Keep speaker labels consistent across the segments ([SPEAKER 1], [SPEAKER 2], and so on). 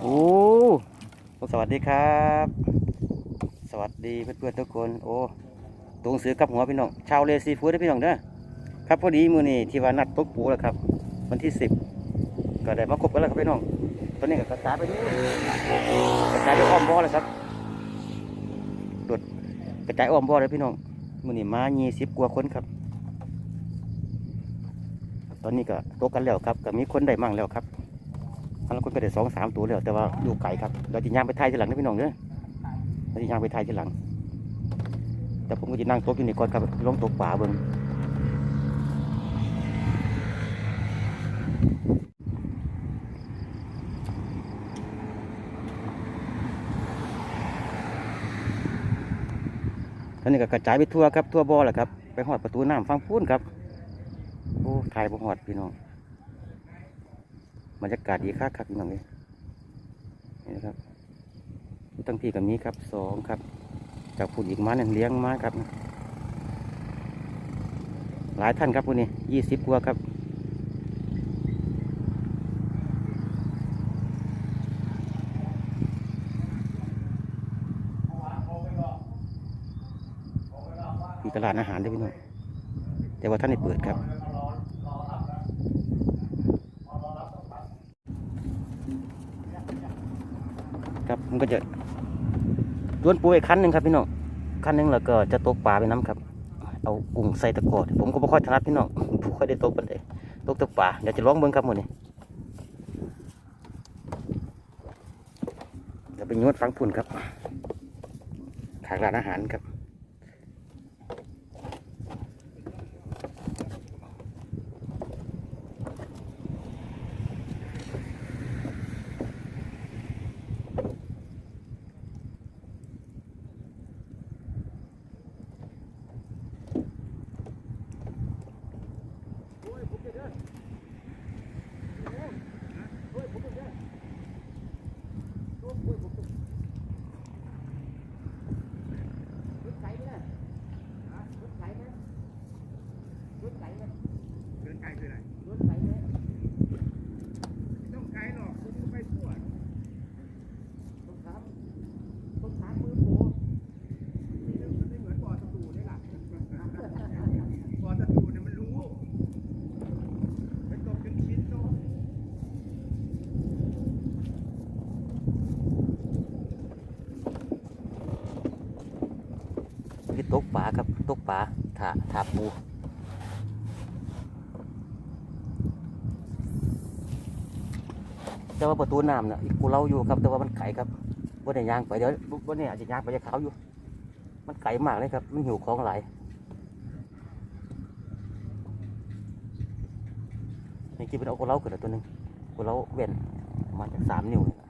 [SPEAKER 1] โอ้สวัสดีครับ สวัสดีเพื่อนๆทุกคน โอ้ตรงเสือกับหัวพี่น้อง ชาวเลซีฟู้ดเด้อพี่น้องเด้อครับพอดีมือนี่ที่ว่านัดตกปูแล้วครับ วันที่สิบก็ได้มาคบกันแล้วครับพี่น้องตอนนี้ก็กระจายไปนี่กระจายไปอ้อมบ่อแล้วครับดดกระจายอ้อมบ่อเลยพี่น้องมือนี่มายี่สิบกว่าคนครับ ตอนนี้ก็ตกกันแล้วครับก็มีคนได้มั่งแล้วครับบางคนก็ได้สองสามตัวแล้วแต่ว่าอยู่ไกลครับเราจะย่างไปไทยทีหลังนะพี่น้องเด้อเราจะย่างไปไทยทีหลัง แต่ผมก็จะนั่งโต๊ะอยู่นี่ก่อนครับลงตกป่าเบิ่งตอนนี้ก็กระจายไปทั่วครับทั่วบ่อแหละครับไปหอดประตูน้ำฟังพูนครับ โอ้ถ่ายบ่หอดพี่น้องบรรยากาศดีคักครับพี่น้องเลยนี่นะครับตั้งพี่กับนี้ครับสองครับ จากผู้หญิงมาเนี่ยเลี้ยงมาครับ หลายท่านครับพวกนี้ยี่สิบกว่าครับมีตลาดอาหารด้วยพี่น้องแต่ว่าท่านได้เปิดครับ ครับมันก็จะล้วนปูอีกคันหนึ่งครับพี่น้องคันหนึ่งแล้วก็จะตกปลาไปน้ำครับ เอากุ้งใส่ตะกอดผมก็ไม่ค่อยถนัดพี่น้องผมค่อยได้ตกปันเลยตกตกปลาเดี๋ยวจะลองเบิ้งครับหมดนี่จะไปนวดฟังพุ่นครับขางร้านอาหารครับ
[SPEAKER 2] เดินไกลคืออะไรไม่ต้องไกลหรอกคุณก็ไปทั่วนี่มันไม่เหมือนปอสตูนี่หละปอสตูเนี่ยมันรู้ไปตกเป็นชิ้นโต
[SPEAKER 1] ที่ตกปลาครับตก ปลาถาถาปูแต่ว่าประตูน้ำน่ะกูเล่าอยู่ครับแต่ว่ามันไก่ครับว่าได้ย่างไปเดี๋ยวว่าเนี่ยอาจจะยางไปจะเขาอยู่ มันไก่มากเลยครับ มันหิวของหลายนี่กินเป็นเอากูเล่าเกิดตัวหนึ่งกูเล่าเว้นประมาณจากสามนิ้วนี่ล่ะ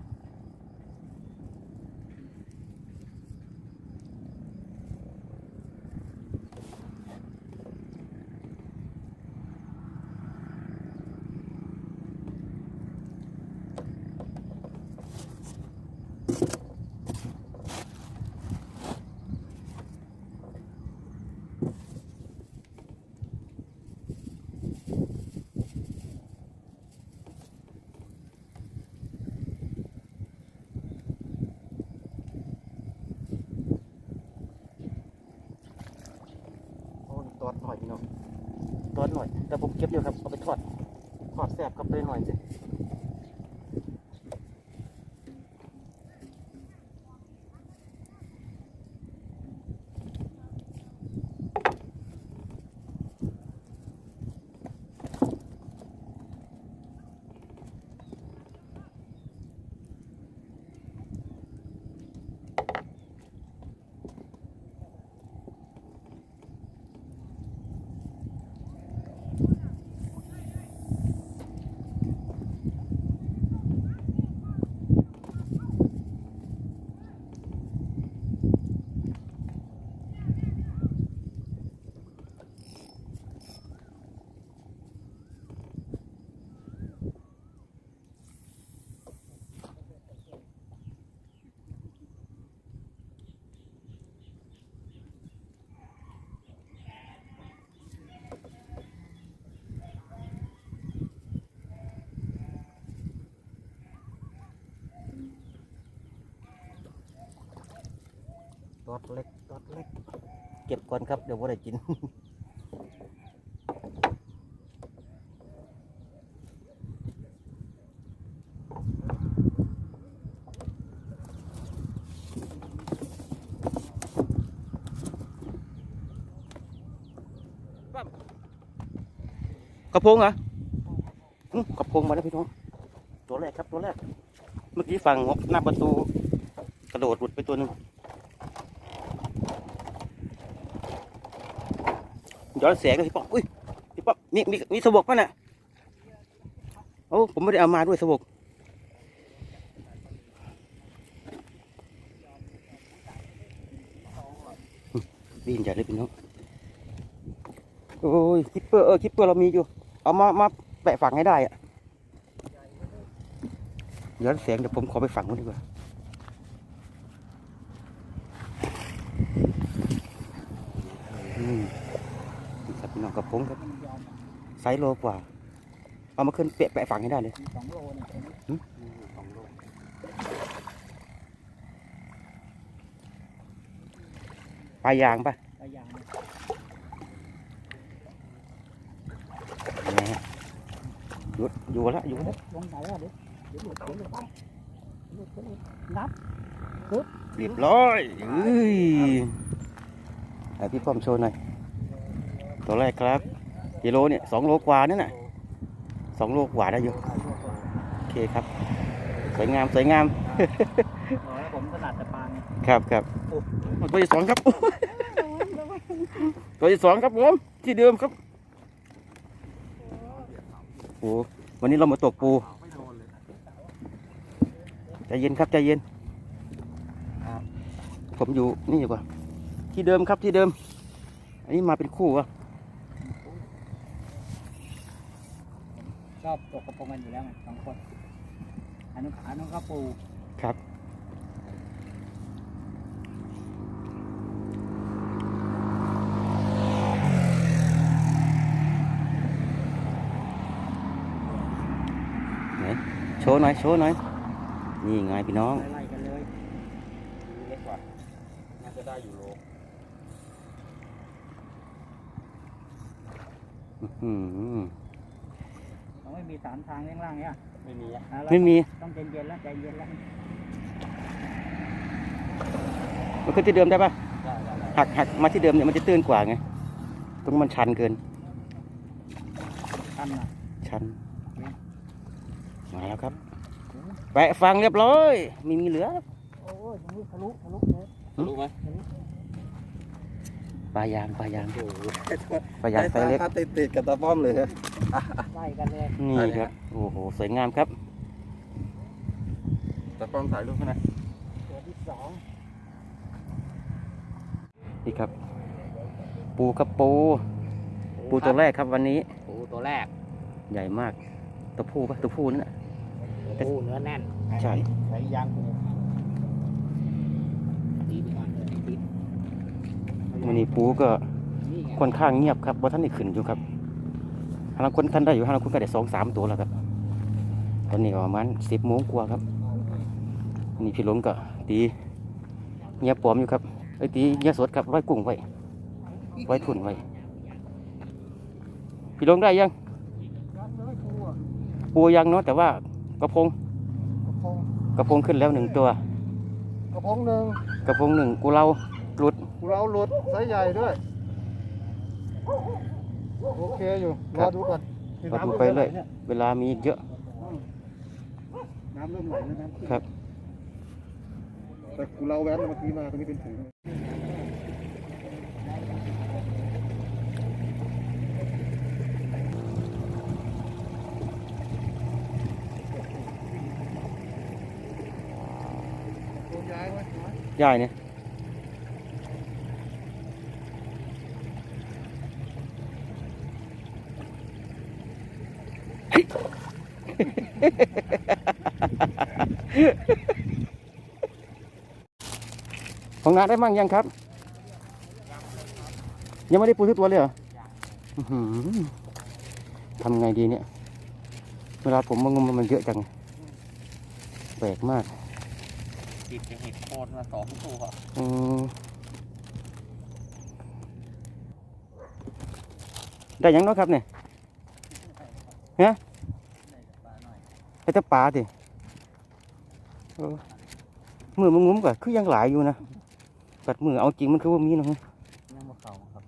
[SPEAKER 1] โอ้ตอดหน่อยพี่น้องตอดหน่อย แต่ผมเก็บอยู่ครับเอาไปทอดทอดแซ่บกับไปหน่อยสิ
[SPEAKER 2] อดเล็กตอดเล็ก
[SPEAKER 1] เก็บก่อนครับ เดี๋ยวว่าได้กิน กระพงเหรออืมกระพงมาแล้วพี่น้องตัวแรกครับตัวแรก เมื่อกี้ฝั่งหน้าประตู กระโดดหลุดไปตัวหนึ่ง ย้อนแสงเลยพี่ป๊อกอุ้ยพี่ป๊อกมีมีมีสบกป่ะน่ะโอ้ผมไม่ได้เอามาด้วยสบกบินใหญ่เลยพี่น้องโอ้ยคิปเปอร์เออคิปเปอร์เรามีอยู่ เอามามาแปะฝังให้ได้อะย้อนแสงเดี๋ยวผมขอไปฝังนู้นดีกว่า อืมนี่ครับพี่น้อง กับผมครับไซส์โลกว่า เอามาขึ้นเปะแปะฝั่งให้ได้เลย
[SPEAKER 2] สองโลเนี่ย
[SPEAKER 1] หืม
[SPEAKER 2] สองโล
[SPEAKER 1] ปลายยางปะ
[SPEAKER 2] ปลายาง
[SPEAKER 1] แหมหยุดอยู่แล้วอยู่แล้ว
[SPEAKER 2] ลงไหนอะเดี๋ยวเดี๋ยวหลุดเดี๋ยวหลุดไปหลุดเดี๋ยวหลุดนับ
[SPEAKER 1] เรียบร้อยเอ้ยให้พี่ป้อมโชว์หน่อย ตัวแรกครับกิโลเนี่ยสองโลกว่านั่นน่ะสองโลกว่าได้อยู่โอเคครับ สวยงามสวยงาม
[SPEAKER 2] อ๋อผมถนัดแต่ปลาไง
[SPEAKER 1] ครับครับตัวที่สองครับตัวที่สองครับผมที่เดิมครับโอ้วันนี้เรามาตกปูใจเย็นครับใจเย็นผมอยู่นี่ดีกว่าที่เดิมครับที่เดิม อันนี้มาเป็นคู่วะ
[SPEAKER 2] ชอบตกกระโปรงกันอยู่แล้วไงสองคนอันนู้นอันนู้นก็ปู
[SPEAKER 1] ครับไหนโชว์หน่อย โชว์หน่อย นี่ไงพี่น้อง
[SPEAKER 2] ไล่ๆกันเลย
[SPEAKER 3] เล็กกว่า น่าจะได้อยู่โล
[SPEAKER 1] อื้อหือ
[SPEAKER 2] เราไม่มีสามทางข้างล่างเนี่ย
[SPEAKER 3] ไม่มีอะ
[SPEAKER 2] อะเรา
[SPEAKER 1] ไม่มี
[SPEAKER 2] ต้องใจเย็นแล้วใจเย็นแล้ว
[SPEAKER 1] มันขึ้นที่เดิมได้ปะ
[SPEAKER 3] ได้ได้ได้
[SPEAKER 1] หักหักมาที่เดิมเนี่ยมันจะตื้นกว่าไง ตรงนั้นมันชันเกิน
[SPEAKER 2] ทันอะ
[SPEAKER 1] ชัน มาแล้วครับ แปะฟังเรียบร้อยไมีมีเหลือ
[SPEAKER 2] โอ้ยตรงนี้ทะลุทะลุเลย
[SPEAKER 3] รู้ไหม
[SPEAKER 1] ปลายางปลายาง
[SPEAKER 3] โอ้โห
[SPEAKER 1] ปลายางไซส์เล็ก
[SPEAKER 3] ติดติดกับตาป้อมเลยฮะ
[SPEAKER 2] ไล่กันเลย
[SPEAKER 1] นี่ครับ โอ้โห สวยงามครับ
[SPEAKER 3] ตาป้อมถ่ายรูปให้หนะ
[SPEAKER 2] ตัวที่สอง
[SPEAKER 1] นี่ครับ ปูครับปู ปูตัวแรกครับวันนี้
[SPEAKER 2] ปูตัวแรก
[SPEAKER 1] ใหญ่มาก ตัวผู้ปะตัวผู้นั่นน่ะ
[SPEAKER 2] ปูเนื้อแน่น
[SPEAKER 1] ใช่
[SPEAKER 2] ใช้ยางปูดีดีมากเลยดี
[SPEAKER 1] วันนี้ปูก็
[SPEAKER 2] นี่ไง
[SPEAKER 1] ค่อนข้างเงียบครับว่าท่านได้ขึ้นอยู่ครับ ฮาลังคนท่านได้อยู่ฮาลังคนก็ได้สองสามตัวแล้วครับ ตอนนี้ก็ประมาณสิบโมงกว่าครับอันนี่พี่หลงก็ตีเงียบปลอมอยู่ครับไอ้ยตีเงียบสดครับไว้กุ้งไว้ไว้ทุนไว้ พี่หลงได้ยัง
[SPEAKER 2] ยังเลยปูอะ
[SPEAKER 1] ปูยังเนาะแต่ว่ากระพง
[SPEAKER 2] กระพง
[SPEAKER 1] กระพงขึ้นแล้วหนึ่งตัว
[SPEAKER 2] กระพงหนึ่ง
[SPEAKER 1] กระพงหนึ่งกูเราหลุด
[SPEAKER 2] เราหลุดไซส์ใหญ่ด้วย โอเคอยู่
[SPEAKER 1] ค
[SPEAKER 2] ร
[SPEAKER 1] รั
[SPEAKER 2] อบดูก่อน
[SPEAKER 1] รอดูไปเรื่อยเวลามีอีกเยอะ
[SPEAKER 2] น้ำเริ่มไหลแล้วน้ำ
[SPEAKER 1] ครับ
[SPEAKER 2] แต่กูเราแว้นเมื่อกี้มาตรงนี้เป็นถุงตัวย้ายไว้
[SPEAKER 1] ใหญ่เนี่ย ของนาได้มั่งยังครับ ยังไม่ได้ปูทุกตัวเลยเหรอทำไงดีเนี่ย เวลาผมมางมมันเยอะจังแปลกมาก
[SPEAKER 3] ติดจะเห็ดโคนมาสองตัว
[SPEAKER 1] อืมได้ยังเนาะครับเนี่ยฮะ ได้แต่ปลาติเออมือมันงุ้มก็คือยังหลายอยู่นะกัดมือเอาจริงมันคือว่ามีเนาะ
[SPEAKER 3] ยังบ่เข้าครับ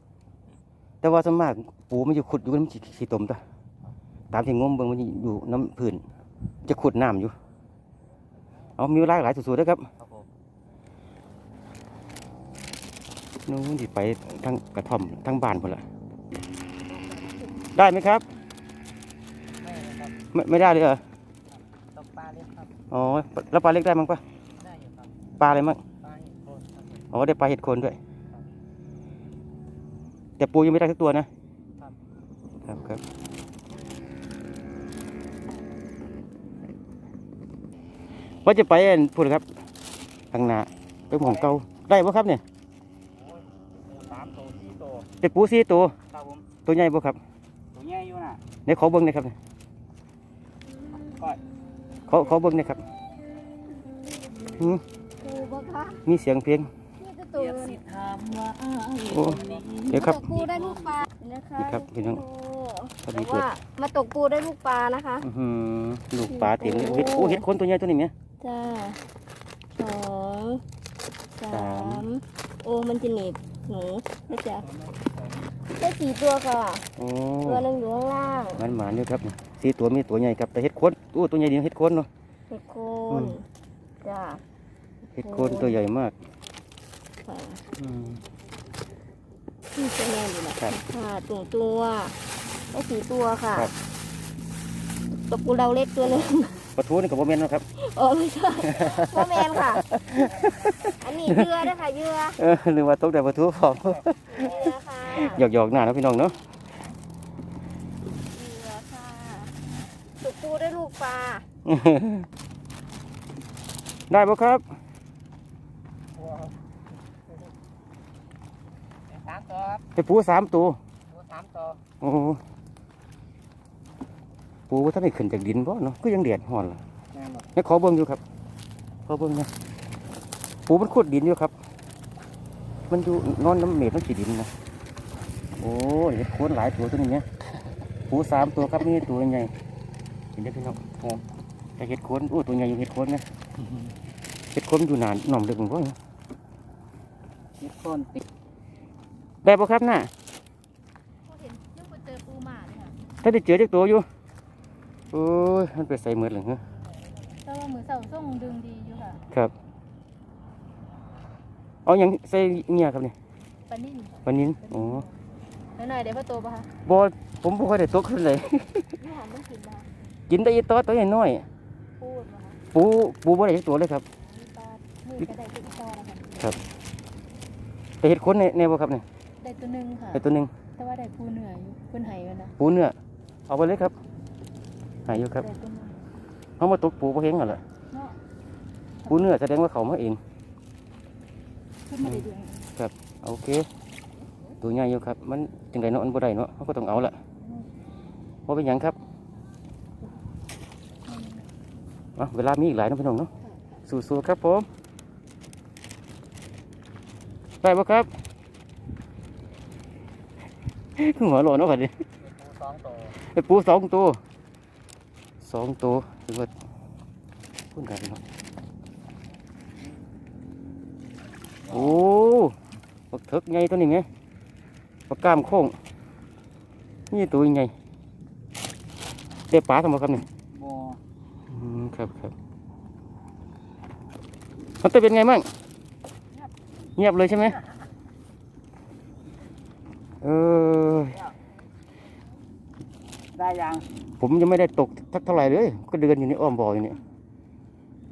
[SPEAKER 1] แต่ว่าส่วนมากปูมันจะขุดอยู่น้ำขี้ตมตะตามที่งมเบิ่งมันจะอยู่น้ำพื้นจะขุดน้ำอยู่ เอามีเวลาหลายสุดๆนะครับ
[SPEAKER 3] ครับผม
[SPEAKER 1] นู้นที่ไปทางกระท่อมทางบ้านพอละได้ไหมครับ
[SPEAKER 3] ไม่ครับ
[SPEAKER 1] ไม่ไม่ได้เลยเหรอ
[SPEAKER 3] ตกปลาเล็กครับ
[SPEAKER 1] อ๋อแล้วปลาเล็กได้มั้งปะ
[SPEAKER 3] ได้อยู่ครับ
[SPEAKER 1] ปลาอะไรมั้ง
[SPEAKER 3] ปลาเห็ดโคนครับผม
[SPEAKER 1] อ๋อได้ปลาเห็ดโคนด้วย แต่ปูยังไม่ได้สักตัวนะ ครับครับครับว่าจะไปอันพูดครับทางหนาไปหมองเก่าได้ปะครับเนี่ย
[SPEAKER 3] โอ้ยหมูสามตัวสี่ตัว
[SPEAKER 1] เป็นปูสี่ตัว
[SPEAKER 3] ครับผม
[SPEAKER 1] ตัวใหญ่ปะครับ
[SPEAKER 3] ตัวใหญ่อยู่น่ะ
[SPEAKER 1] ในขอเบิ้งหนะครับเนี่ย
[SPEAKER 3] ก็
[SPEAKER 1] ขอขอเบิ้งหนะครับหืม
[SPEAKER 4] ปูบ่คะ
[SPEAKER 1] มีเสียงเพลง
[SPEAKER 4] นี่ก็ตั
[SPEAKER 3] เรี
[SPEAKER 4] วย
[SPEAKER 3] กสิถามว่าอ้าย
[SPEAKER 1] โอ้
[SPEAKER 3] คนนี้
[SPEAKER 1] เดี๋ยวครับ
[SPEAKER 4] ตกปูได้ลูกปลานะคะ
[SPEAKER 1] นี่ครับพี่น้อง
[SPEAKER 4] โอ้
[SPEAKER 1] พอดี
[SPEAKER 4] แต่
[SPEAKER 1] เปิด
[SPEAKER 4] ว่ามาตกปูได้ลูกปลานะคะ
[SPEAKER 1] อื้อหือลูกปลาเต็มเลยเห็ดโอ้เห็ดโคนตัวใหญ่ตัวนี้เนี่ย
[SPEAKER 4] จ้าสองสา
[SPEAKER 1] สาม
[SPEAKER 4] มโอ้มันจะหนีบหนูนะจ๊ะได้สี่ตัวค่ะ
[SPEAKER 1] โอ้
[SPEAKER 4] ตัวหนึ่งอยู่ข้างล่าง
[SPEAKER 1] มันหมานอยู่ครับ สี่ตัวมีตัวใหญ่ครับแต่เห็ดโคนโอ้ตัวใหญ่ดีเห็ดโคนเนาะ
[SPEAKER 4] เห็ดโค
[SPEAKER 1] อื
[SPEAKER 4] น
[SPEAKER 1] ม
[SPEAKER 4] จ้า
[SPEAKER 1] เห็ดโคนตัวใหญ่มาก
[SPEAKER 4] ค่ะ
[SPEAKER 1] อืม
[SPEAKER 4] ที่จะแน่นอยู่นะ
[SPEAKER 1] ครั
[SPEAKER 4] ค่ะ
[SPEAKER 1] บ
[SPEAKER 4] ตัวตัวได้สี่ตัวค่ะ
[SPEAKER 1] ครับ
[SPEAKER 4] ตกปูเราเล็กตัวหนึง
[SPEAKER 1] ปลาทูนี่กับโมเมนต์นาะครับ
[SPEAKER 4] โอ้ไม่ใช่พ่อแมนค่ะ อันนี้เยื่อนะคะเยื่อ
[SPEAKER 1] เออหรือว่าตกแต่ปลาทูพร้อม
[SPEAKER 4] เยื่อค่ะ
[SPEAKER 1] หยอกหยอกๆหน้าเนาะพี่น้องเนาะ
[SPEAKER 4] เยื่อค่ะตุกปูได้ลูกปลา
[SPEAKER 1] ได้ปะครับ
[SPEAKER 3] สามตัวครับ
[SPEAKER 1] ไปปูสามตัว
[SPEAKER 3] ตัวสามตัว
[SPEAKER 1] โอ้โหปูว่าท่านได้ขึ้นจากดินบ่เนาะก็ยังเดือดห่อนล่ะ
[SPEAKER 3] แม่นบ่
[SPEAKER 1] ให้ขอเบิ้งอยู่ครับขอเบิ้งนะปูมันขุดดินอยู่ครับ มันอยู่นอนน้ำเม็ดน้ำขีดินนะโอ้ยเห็ดโคนหลายตัวตัวนี้เนี่ยปูสามตัวครับนี่ตัวใหญ่เห็นได้พี่น้องโอ้ แต่เห็ดโคนโอ้ตัวใหญ่อยู่เห็ดโคนนะเห็ดโคนมันอยู่นานหน่อมเด็กผมก็
[SPEAKER 3] เห็ดโคนติด
[SPEAKER 1] ได้ปะครับน่ะ
[SPEAKER 4] เห็นยังไปเจอปูหมาเลยค่ะ
[SPEAKER 1] ถ้าได้เจอจักตัวอยู่โอ้ยมันไปใส่เหมือนเลยเหรอ
[SPEAKER 4] แต่ว่ามือเสาส่งดึงดีอยู่ค่ะ
[SPEAKER 1] ครับเอาอย่างใส่เงียครับเนี่ย
[SPEAKER 4] ปลานิ่ม
[SPEAKER 1] วันนี้โอ้
[SPEAKER 4] แล้วหน่อยเดี๋ยวพ่อโตปะคะ
[SPEAKER 1] บอผมบ่ค่อยได้ตกขึ้นเลย
[SPEAKER 4] ยี่ห้อมันกินปะ
[SPEAKER 1] กินแต่อีตัวตัวน้อย
[SPEAKER 4] ปูด ปะคะ
[SPEAKER 1] ๆปูปูบ่ได้จักตัวเลยครับ
[SPEAKER 4] มีปลามือก็ได้ตัวอีกตัวนะคะ
[SPEAKER 1] แต่เห็ดคนในในบ่ครับเนี่ย
[SPEAKER 4] ได้ตัวหนึ่งค่ะ
[SPEAKER 1] แต่ตัวหนึง
[SPEAKER 4] แต่ว่าได้ปูเหนื่อยอยู่ปูไหายอยู่นะ
[SPEAKER 1] ปูเนื้อเอาไปเลยครับหายอยู่ครับ
[SPEAKER 4] ได้ตัวหนึง
[SPEAKER 1] เขามาตกปูบ่เฮงกันล่ะ
[SPEAKER 4] เนาะ
[SPEAKER 1] ปูเนื้อแสดงว่าเขามาเอง
[SPEAKER 4] ขึ้นมาได้เดือน
[SPEAKER 1] โอเค ตัวใหญ่อยู่ครับ มันจังไดเนาะมันบ่ได้เนาะเขาก็ต้องเอาละบ่เป็นหยังครับ เอาเวลามีอีกหลายเนาะพี่น้องเนาะสู้ๆครับผมได้บ่ครับหัวโลนเนาะครับดิ
[SPEAKER 3] เห็ดปูสองตัว
[SPEAKER 1] ไอ้ปูสองตัวสองตัวถือว่าพุ่นกันเนาะโอ้ปักเถิกใหญ่ตัวนี้ไงปักกล้ามโค้งนี่ตัวใหญ่เด็ปลาทำไมครับเนี่ย
[SPEAKER 3] บ่
[SPEAKER 1] อืม ครับครับมันจะเป็นไงมั่งเงียบเลยใช่ไหมเออ
[SPEAKER 3] ได้ยัง
[SPEAKER 1] ผมยังไม่ได้ตกทักเท่าไหร่เลย ก็เดินอยู่ในอ้อมบ่ออยู่นี่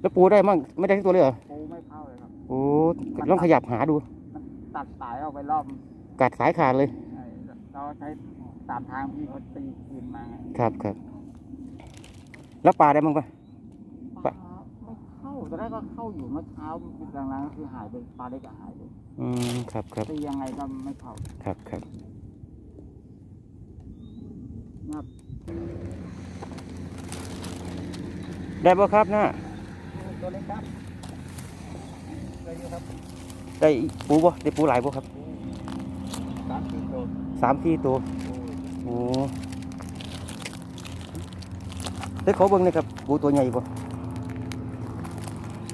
[SPEAKER 1] แล้วปูได้มั่งไม่ได้ทั้งตัวเลยเหรอ
[SPEAKER 3] ปูไม่เข้าเลยครับ
[SPEAKER 1] โอ้ลองขยับหาดู
[SPEAKER 3] ตัดสายออกไปรอบ
[SPEAKER 1] กัดสายขาดเลย
[SPEAKER 3] ไอ้เราใช้ตามทางที่เขาตีคืนมาไง
[SPEAKER 1] ครับครับแล้วปลาได้มั่งปะ
[SPEAKER 3] ปลาไม่เข้า ตอนแรกก็เข้าอยู่เมื่อเช้าหลังๆก็คือหายไปปลาเล็กก็หายไป
[SPEAKER 1] อืมครับครับ
[SPEAKER 3] ตียังไงก็ไม่เข้า
[SPEAKER 1] ครับครับ
[SPEAKER 3] นับ
[SPEAKER 1] ได้บ่ครับนะ
[SPEAKER 3] ตัวเล็กครับเลยอยู่ครับ
[SPEAKER 1] ได้ปูบ่ได้ปูหลายบ่ครับ
[SPEAKER 3] สามสี่ตัว
[SPEAKER 1] สามสี่ตัว
[SPEAKER 3] โอ้ย
[SPEAKER 1] โอ้ได้ขอเบิ่งหนะครับปูตัวใหญ่บ่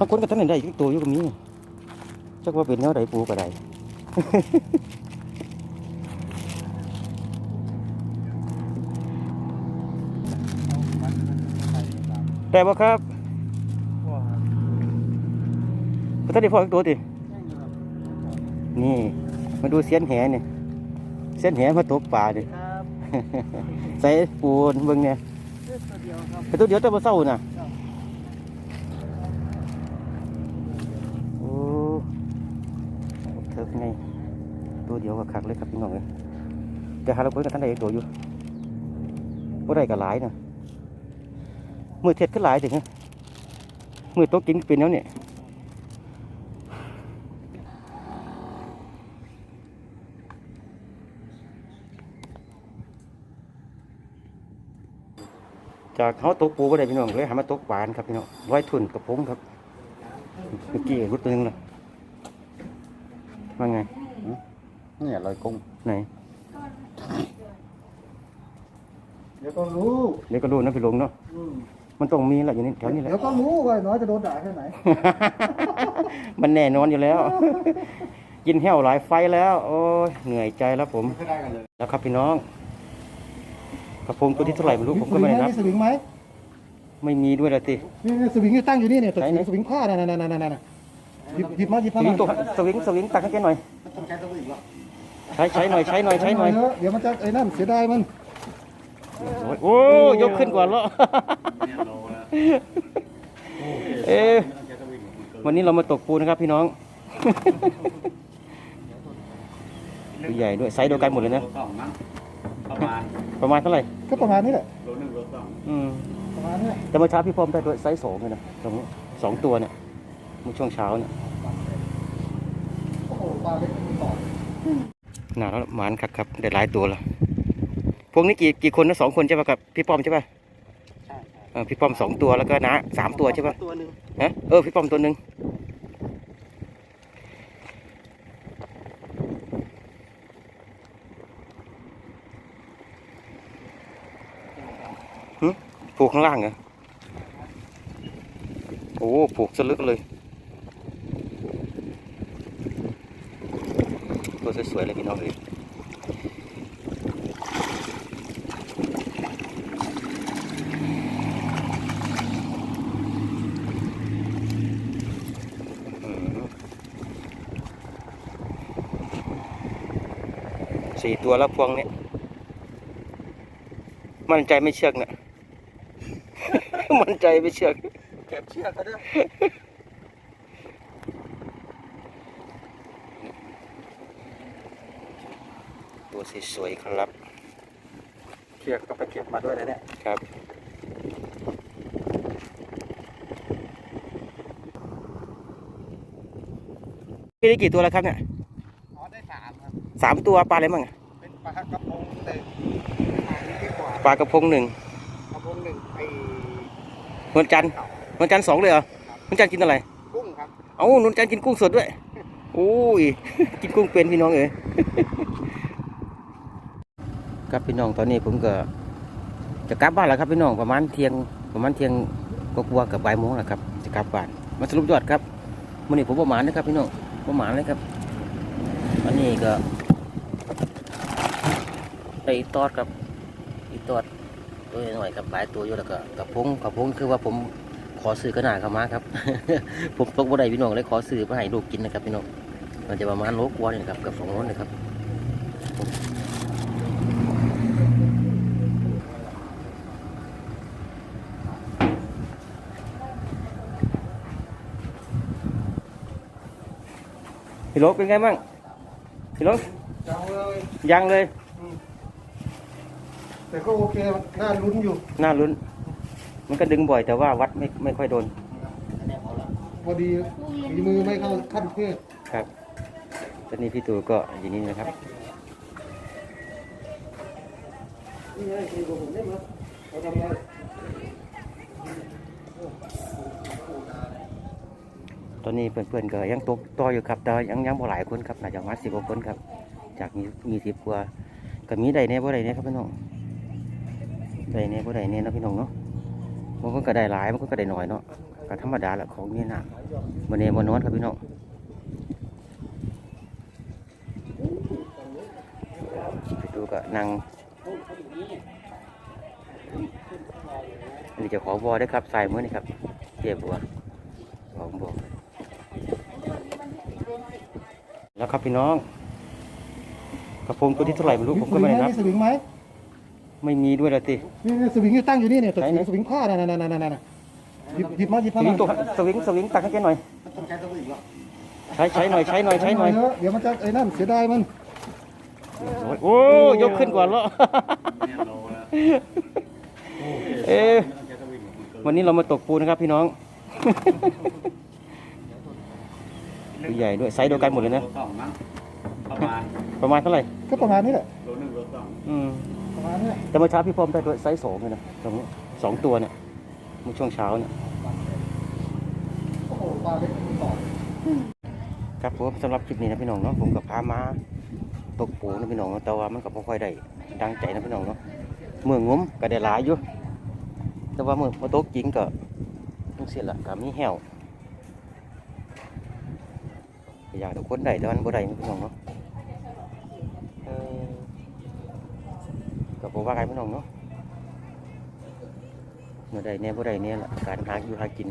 [SPEAKER 1] บางคนก็ทำได้อีกตัวอยู่ก็มีจักว่าเป็นแนวใดปูก็ได้ได้บ่ครับก็ต้องได้พออีกตัวตินี่ มาดูเสียนแหเนี่ยเสียนแหมาตกปลาดิ
[SPEAKER 3] ครับ
[SPEAKER 1] ใส่ปูนเบิ่งเนี่ย
[SPEAKER 3] ตัวเดียวครับ
[SPEAKER 1] เป็นตัวเดียวแต่บ่เศร้าน่ะโอ้เถิกไงตัวเดียวก็ คักเลยครับพี่น้องเอ้ยแต่หาเราคนกับท่านใดอีกตัวอยู่บ่ได้ก็หลายน่ะมือเท็ดก็หลายถึงฮะมือโต๊ะกินเป็นแล้วเนี่ยจากเขาตกปูบ่ได้พี่น้องเลยหามาตกหวานครับพี่น้องไว้ทุนกับผมครับเมื่อกี้รุดตึงเละว่าไง
[SPEAKER 3] นี่ยลอยกุ้ง
[SPEAKER 1] ไหน
[SPEAKER 3] เดี๋ยวก็รู้
[SPEAKER 1] เดี๋ยวก็รู้นะพี่ลงเนาะ
[SPEAKER 3] อืม
[SPEAKER 1] มันต้องมีแหละอยู่นี่แถวนี้แหละ
[SPEAKER 3] เดี๋ยวก็รู้ว่าน้อยจะโดนด่าแค่ไหน
[SPEAKER 1] มันแน่นอนอยู่แล้ว กินแห้วหลายไฟแล้ว โอ้ยเหนื่อยใจแล้วผม
[SPEAKER 3] ไม่ได้กันเลย
[SPEAKER 1] แล้วครับพี่น้องกระพงตัวที่เท่าไหร่ไม่รู้ผมก็ไม่ได้นับ
[SPEAKER 3] มีสวิงไหม
[SPEAKER 1] ไม่มีด้วยละติ
[SPEAKER 3] นี่นี่สวิงที่ตั้งอยู่นี่เนี่ย
[SPEAKER 1] ไหนไหน
[SPEAKER 3] สวิงผ้านั่นนั่นนั่นนั่นนั่นหยิบหยิบมาหยิบ
[SPEAKER 1] ส
[SPEAKER 3] มา
[SPEAKER 1] วิงตัวสวิงสวิงตักให้แกหน่อยใช้ ใช้หน่อยใช้หน่อยใช้หน่อย
[SPEAKER 3] เดี๋ยวมันจะไอ้นั่นเสียดายมัน
[SPEAKER 1] โอ้ยโอ้ยยกขึ้นก่อนแล้วเอ๊ะวันนี้เรามาตกปูนะครับพี่น้องตัวใหญ่ด้วยไซส์เดียวกันหมดเลยนะ
[SPEAKER 2] ประมาณ
[SPEAKER 1] ประมาณเท่าไหร่
[SPEAKER 3] ก็ประมาณนี้แหละ
[SPEAKER 2] โลหนึ่งโลสอง
[SPEAKER 1] อืม
[SPEAKER 3] ประมาณนี้แหละ
[SPEAKER 1] แต่เมื่อเช้าพี่พร้อมได้ด้วยไซส์สองเลยนะตรงนี้สองตัวเนี่ยเมื่อช่วงเช้าเนี่ย
[SPEAKER 3] โอ้โหปลาเล็กต่อ
[SPEAKER 1] หนาแล้วหมานครับครับได้หลายตัวแล้วพวกนี้กี่กี่คนนะสองคนใช่ป่ะกับพี่ป้อมใช่ป่ะ
[SPEAKER 2] ใช่
[SPEAKER 1] เออพี่ป้อมสองตัวแล้วก็น้าสามตัวใช่ป่ะ
[SPEAKER 2] ตัวหนึ่ง
[SPEAKER 1] ฮะเออพี่ป้อมตัวหนึ่งหึผูกข้างล่างเหรอโอ้ผูกสลึกเลย ตัวสวยๆเลยพี่น้องเลยสี่ตัวแล้วพวงเนี้ยมั่นใจไม่เชือกนะมั่นใจไม่เชือก
[SPEAKER 3] เก็บเชือกก็ได้
[SPEAKER 1] ตัว สวยๆครับ
[SPEAKER 3] เชือกก็ไปเก็บมาด้วยนะเนี่ย
[SPEAKER 1] ครับ พี่ได้กี่ตัวแล้วครับเนี่ย
[SPEAKER 3] อ๋อได้สามครับ
[SPEAKER 1] สามตัวปลาอะไรบ้างอะ
[SPEAKER 3] เป็นปลากระพงแต่ปลานี้ดีกว่า
[SPEAKER 1] ปลากระพงหนึ่ง
[SPEAKER 3] กระพงหนึ่งไอ้
[SPEAKER 1] นวลจันทร์นวลจันทร์สองเลยเหรอนวลจันทร์กินอะไร
[SPEAKER 3] กุ้งครับ
[SPEAKER 1] เอ้านวลจันทร์กินกุ้งสดด้วย โอ้ย กินกุ้งเป็นพี่น้องเอ๋ย ครับพี่น้องตอนนี้ผมก็จะกลับบ้านแล้วครับพี่น้องประมาณเที่ยงประมาณเที่ยงกว่าๆกับบ่ายโมงแล้วครับจะกลับบ้านมาสรุปยอดครับวันนี้ผมประมาณนะครับพี่น้องประมาณเลยครับอันนี้ก็ไอตอดครับอีตอดตัวหน่อยครับหลายตัวอยู่แล้วก็กับพงกับพงคือว่าผมขอซื้อกระน่าเขามาครับ ผมตกบ่ได้พี่น้องเลยขอซื้อมาให้ลูกกินนะครับพี่น้องมันจะประมาณโลกว่านี่ครับกับสองโลนะครับ พี่ลกเป็นไงบ้างพี่ลก
[SPEAKER 3] จังเลย
[SPEAKER 1] ยังเลย
[SPEAKER 3] แต่ก็โอเคน่าลุ้นอยู่
[SPEAKER 1] น่าลุ้น มันก็ดึงบ่อยแต่ว่าวัดไม่ไม่ค่อยโดน
[SPEAKER 3] พอดีฝีมือไม่เข้าขั้นเทพ
[SPEAKER 1] ครับตอนนี้พี่ตู่ก็อย่างนี้นะครับ
[SPEAKER 3] นี่ไงคือผมเล่นแล้วเราทำอะไร
[SPEAKER 1] อนนี้เพื่อนๆก็ยังตกต่ออยู่ครับ แต่ยังยังบ่หลายคนครับน่าจะมาสิบกว่าคนครับ จากมีมีสิบกว่าก็มีได้แน่ยบ่ได้แน่ยครับพี่น้องได้แน่ยบ่ได้แน่เนะพี่น้องเนาะบางคนก็ได้หลายบางคนก็ได้น้อยเนาะก็ธรรมดาแหละของนี่น่ะบ่แน่บ่นอนครับพี่น้องไปดูก็นั่งนี่จะของบัวได้ครับใส่มือนี่ครับเจ็บบัวของบัว แล้วครับพี่น้องกระพงตัวที่เท่าไหร่ไม่รู้ผมก็ไม่ได้นับ
[SPEAKER 2] มีสวิงไหม
[SPEAKER 1] ไม่มีด้วยละติ
[SPEAKER 2] นี่นี่สวิงที่ตั้งอยู่นี่เนี่ย
[SPEAKER 1] ไหนไหน
[SPEAKER 2] สวิงผ้าน่ะน่ะน่ะน่ะน่ะน่ะหยิบหยิบมาหยิบ
[SPEAKER 1] ส
[SPEAKER 2] มา
[SPEAKER 1] วิงตัวสวิงสวิงตักให้แกหน่อยใช้ใช้หน่อยใช้หน่อยใช้หน่อย
[SPEAKER 2] เดี๋ยวมันจะไอ้นั่นเสียดายมัน
[SPEAKER 1] โอ้ยโอ้ยยกขึ้นก่อนแล้วเอ๊ะวันนี้เรามาตกปูนะครับพี่น้อง ตัวใหญ่ด้วยไซส์เดียวกันหมดเลยนะ
[SPEAKER 3] สองมั้งประมาณ
[SPEAKER 1] ประมาณเท่าไหร่
[SPEAKER 2] ก็ประมาณนี้แหละ
[SPEAKER 3] โลหนึ่งโลสอง
[SPEAKER 1] อืม
[SPEAKER 2] ประมาณนี้แหละ
[SPEAKER 1] แต่เมื่อเช้าพี่พรมได้ตัวไซส์สองเลยนะตรงนี้สองตัวเนี่ยเมื่อช่วงเช้าเนี่ย
[SPEAKER 2] โอ้โหปลาเล็กมันต่อ
[SPEAKER 1] ครับผมสำหรับคลิปนี้นะพี่น้องเนาะผมกับพามาตกปูนะพี่น้องเนาะแต่ว่ามันก็บ่ค่อยได้ดังใจนะพี่น้องเนาะเมื่องมก็ได้หลายอยู่แต่ว่าเมื่อมาตกจริงก็ต้องเสียละก็มีแห้วก็ อยากทุกคนได้แต่มันบ่ได้พี่น้องเนาะเออก็บ่ว่ากันพี่น้องเนาะเมื่อใดเนี่ยบ่ได้เนี่ยละการหาอยู่หากิน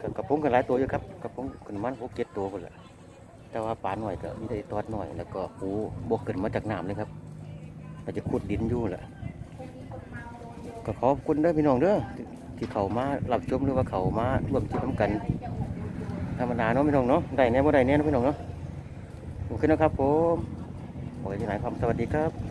[SPEAKER 1] ก็กระพงกันหลายตัวอยู่ครับกระพงขึ้นมันหกเจ็ดตัวหมดแหละแต่ว่าปลาหน่อยก็มีแต่ตอดหน่อยแล้วก็ปูบกขึ้นมาจากน้ำเลยครับเราจะขุดดินอยู่แหละก็ขอบคุณด้อพี่น้องเด้อที่เขามาหลับชมหรือว่าเขามาร่วมกิจกรรมกัน ธรรมดาเนาะพี่น้องเนาะได้แน่บ่ได้แน่นะพี่น้องเนาะขึ้นนะครับผมขอให้ที่ไหนครับสวัสดีครับ